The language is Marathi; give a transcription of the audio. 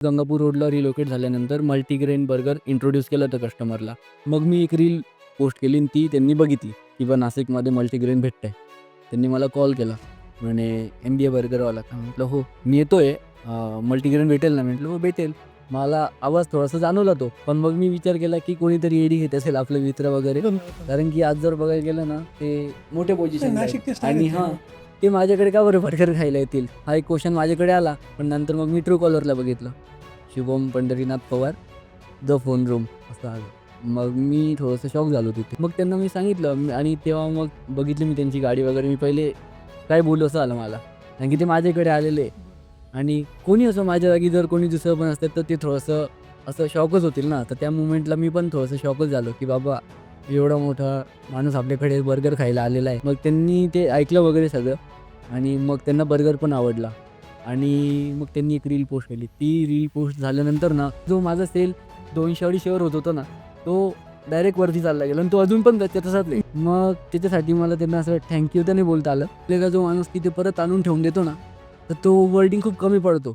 गंगापूर रोडला रिलोकेट झाल्यानंतर मल्टीग्रेन बर्गर इंट्रोड्यूस केलं होतं कस्टमरला मग मी एक रील पोस्ट केली आणि ती त्यांनी बघितली की बा नाशिकमध्ये मल्टीग्रेन भेटतं आहे त्यांनी मला कॉल केला. म्हणे एम बी ए बर्गरवाला का म्हटलं हो मी येतो आहे मल्टीग्रेन भेटेल ना. म्हटलं हो भेटेल. मला आवाज थोडासा जाणवला तो. पण मग मी विचार केला की कोणीतरी एडी घेत असेल आपले मित्र वगैरे. कारण की आज जर बघायला गेलं ना ते मोठे पोझिशन आणि हां ते माझ्याकडे का बरं बर्गर खायला येतील? हा एक क्वेश्चन माझ्याकडे आला पण नंतर मग मी ट्रू कॉलरला बघितलं. Shubham Pandharinath Pawar the phone room असं आलं. मग मी थोडंसं शॉक झालो तिथे. मग त्यांना मी सांगितलं आणि तेव्हा मग बघितली मी त्यांची गाडी वगैरे. मी पहिले काय बोलू असं आलं मला. कारण की ते माझ्याकडे आलेले. आणि कोणी असं माझ्या जागी जर कोणी दुसरं पण असतं तर ते थोडंसं असं शॉकच होतील ना. तर त्या मुमेंटला मी पण थोडंसं शॉकच झालो की बाबा एवढा मोठा माणूस आपल्याकडे बर्गर खायला आलेला आहे. मग त्यांनी ते ऐकलं वगैरे सगळं. आणि मग त्यांना बर्गर पण आवडला. आणि मग त्यांनी एक रील पोस्ट केली. ती रील पोस्ट झाल्यानंतर ना जो माझा सेल दोनशे अडीचशेवर होत होता ना तो डायरेक्ट वरती चालला गेला आणि तो अजून पण त्या- तसाच मग त्याच्यासाठी मला त्यांना असं थँक्यू त्याने बोलता आलं. आपल्याला जो माणूस तिथे परत आणून ठेवून देतो ना तर तो वर्डिंग खूप कमी पडतो.